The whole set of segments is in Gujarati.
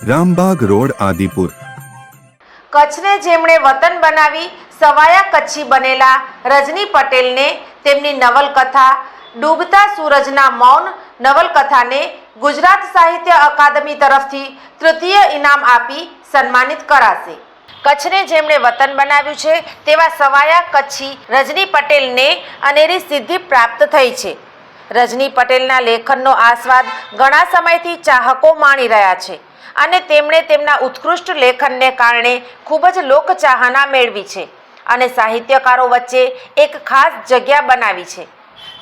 Rambag road, Adipur. કચ્છને જેમણે વતન બનાવી સવાયા કચ્છી બનેલા રજની પટેલને તેમની નવલકથા, ડૂબતા સૂરજના મૌન નવલકથાને ગુજરાત સાહિત્ય અકાદમી તરફથી તૃતીય ઇનામ આપી સન્માનિત કરાશે. કચ્છને જેમણે વતન બનાવ્યું છે તેવા સવાયા કચ્છી રજની પટેલને અનેરી સિદ્ધિ પ્રાપ્ત થઈ છે. રજની પટેલના લેખનનો આસ્વાદ ઘણા સમયથી ચાહકો માણી રહ્યા છે અને તેમણે તેમના ઉત્કૃષ્ટ લેખનને કારણે ખૂબ જ લોકચાહના મેળવી છે અને સાહિત્યકારો વચ્ચે એક ખાસ જગ્યા બનાવી છે.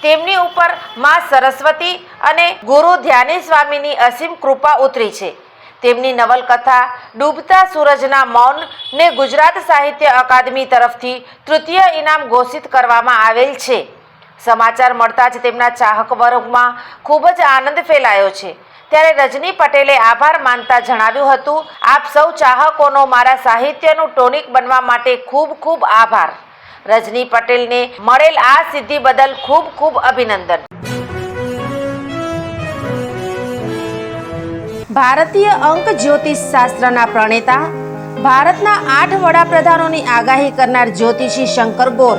તેમની ઉપર મા સરસ્વતી અને ગુરુ ધ્યાની સ્વામીની અસીમ કૃપા ઉતરી છે. તેમની નવલકથા ડૂબતા સૂરજના મૌન ને ગુજરાત સાહિત્ય અકાદમી તરફથી તૃતીય ઇનામ ઘોષિત કરવામાં આવેલ છે. સમાચાર મળતા જ તેમના ચાહક વર્ગમાં ખૂબ જ આનંદ ફેલાયો છે. ત્યારે રજની પટેલે આભાર માનતા જણાવ્યું હતું, આપ સૌ ચાહકોનો મારા સાહિત્યનું ટોનિક બનવા માટે ખૂબ ખૂબ આભાર. રજની પટેલને મળેલ આ સિદ્ધિ બદલ ખૂબ ખૂબ અભિનંદન. ભારતીય અંક જ્યોતિષ શાસ્ત્રના પ્રણેતા, ભારતના આઠ વડાપ્રધાનોની આગાહી કરનાર જ્યોતિષી શંકર ગોર